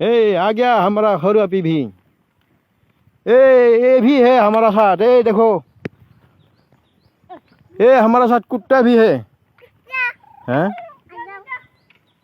ए आ गया हमारा हरुआ पी भी ए ये भी है हमारा साथ ए देखो ए हमारा साथ कुत्ता भी है हैं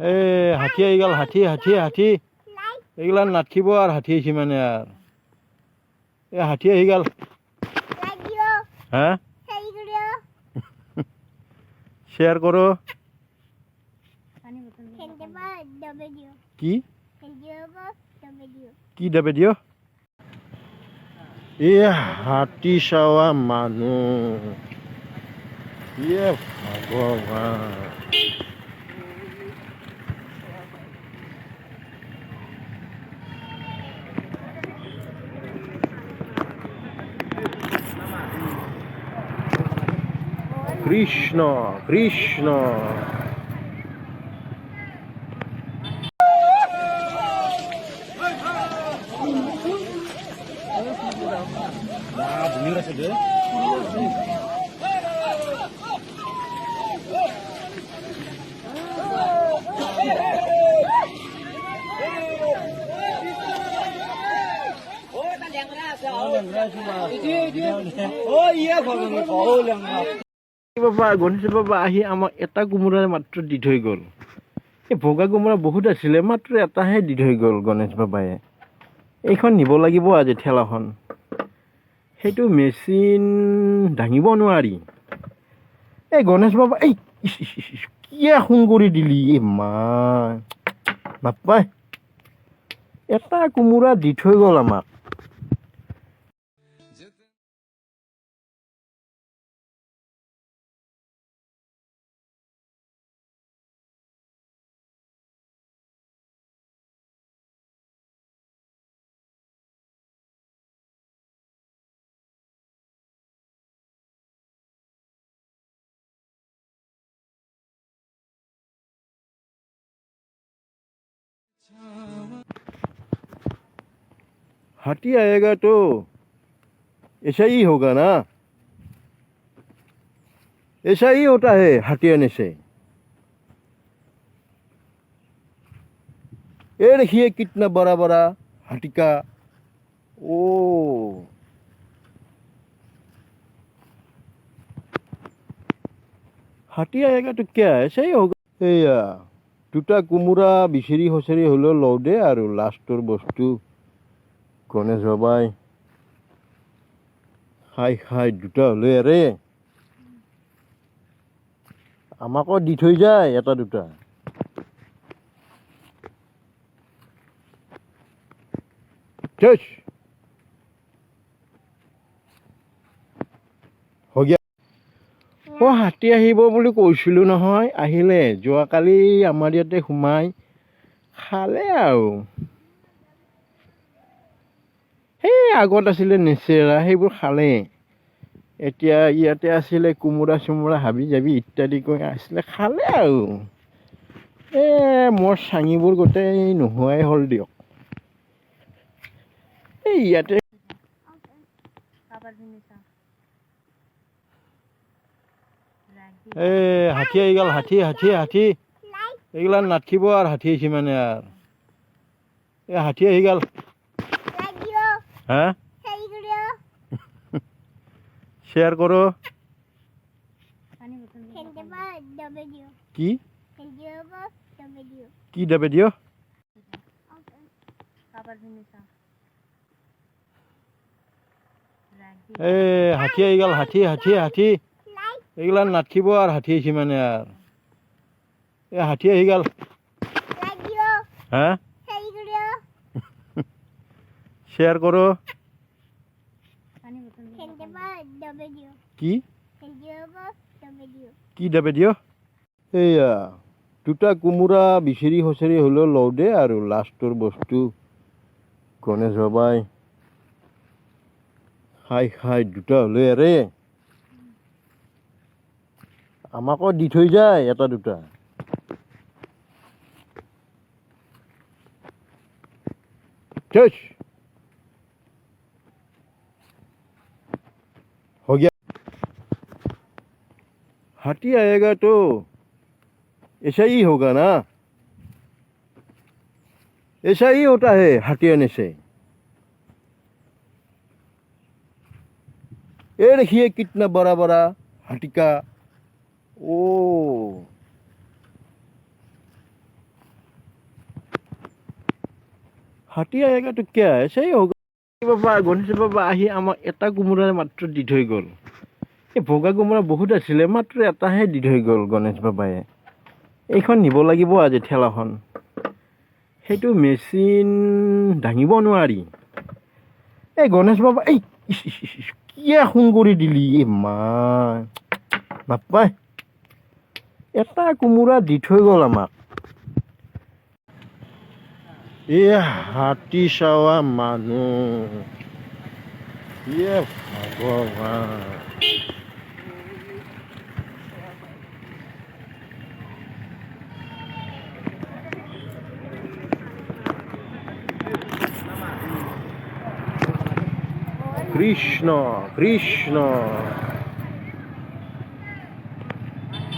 এ হাতী আহি গ'ল হাতী হাতী হাতী এইগিলা নাথিব আৰু হাতী আহিছে মানে আৰু। এই হাতী আহি গ'ল। হা? শ্বেয়াৰ কৰোঁ। কি? কি দাবে দিয় এই হাতী চাৱা মানুহ ইয়ে ভগৱান কৃষ্ণ কৃষ্ণ। গণেশ বাবা আহি আমাক এটা কোমোৰা মাত্ৰ দি থৈ গ'ল। এই বগা কোমোৰা বহুত আছিলে মাত্ৰ এটাহে দি থৈ গ'ল গণেশ বাবাই এইখন নিব লাগিব আজি ঠেলাখন। সেইটো মেচিন দাঙিব নোৱাৰি। এই গণেশ বাবা এই ইচ, ফোন কৰি দিলি? এই মা নাপায় এটা কোমোৰা দি থৈ গ'ল আমাক। हाथी आएगा तो ऐसा ही होगा ना ऐसा ही होता है हाथी आने से ये देखिए कितना बड़ा बड़ा हाथी का ओ हाथी आएगा तो क्या ऐसा ही होगा এয়া দুটা কোমোৰা বিচাৰি সঁচাৰি হ'লেও লওঁ দে আৰু লাষ্টৰ বস্তু। গণেশ বাবাই। খাই খাই, দুটা হ'লে আৰে আমাকো দি থৈ যায় এটা দুটা। থেচ। অ হাতী আহিব বুলি কৈছিলোঁ নহয় আহিলে যোৱাকালি আমাৰ ইয়াতে সোমাই খালে আৰু। সেই আগত আছিলে নেচেৰা সেইবোৰ খালে। এতিয়া ইয়াতে আছিলে কোমোৰা চোমোৰা হাবি জাবি ইত্যাদি কৰি আছিলে খালে আৰু। এ মোৰ চাঙিবোৰ গোটেই নোহোৱাই হ'ল দিয়ক। এই ইয়াতে এ হাতী আহি গ'ল হাতী হাতী হাতী এইগিলা নাথিব আৰু হাতী আহিছে মানে আৰু। এই হাতী আহি গ'ল। হা? শ্বেয়াৰ কৰোঁ। পানী বটল কি? কি দেবে দিও. এ হাতী আহি গ'ল হাতী হাতী Like, এইগিলা নাথিব আৰু হাতী আহিছে মানে আৰু। এ হাতী আহি গ'ল। like you, হা শ্বেয়াৰ কৰোঁ। Kenapa the video? কি? কি দেবে দিও? এইয়া দুটা কোমোৰা বিচাৰি খুচৰি হ'লেও লওঁ দে আৰু লাষ্টৰ বস্তু। গণেশ বাবাই। খাই খাই দুটা হ'লে আৰে আমাকো দি থৈ যায় এটা দুটা ठेस हो गया हाथी आएगा तो ऐसा ही होगा ना ऐसा ही होता है हाथी आने से ये देखिए कितना बड़ा बड़ा हाथी ओ হাতী আয়েগা তো কিয়? হোক বাবা গণেশ বাবা আহি আমাক এটা কোমোৰা মাত্ৰ দি থৈ গ'ল। এই বগা কোমোৰা বহুত আছিলে মাত্ৰ এটাহে দি থৈ গ'ল গণেশ বাবাই এইখন নিব লাগিব আজি ঠেলাখন। সেইটো মেচিন দাঙিব নোৱাৰি। এই গণেশ বাবা এই ইচ, সোণ কৰি দিলি? এই মা নাপায় এটা কোমোৰা দি থৈ গ'ল আমাক। এ হাতী চাৱা মানুহ। ইয়ে ভগৱান। কৃষ্ণ কৃষ্ণ।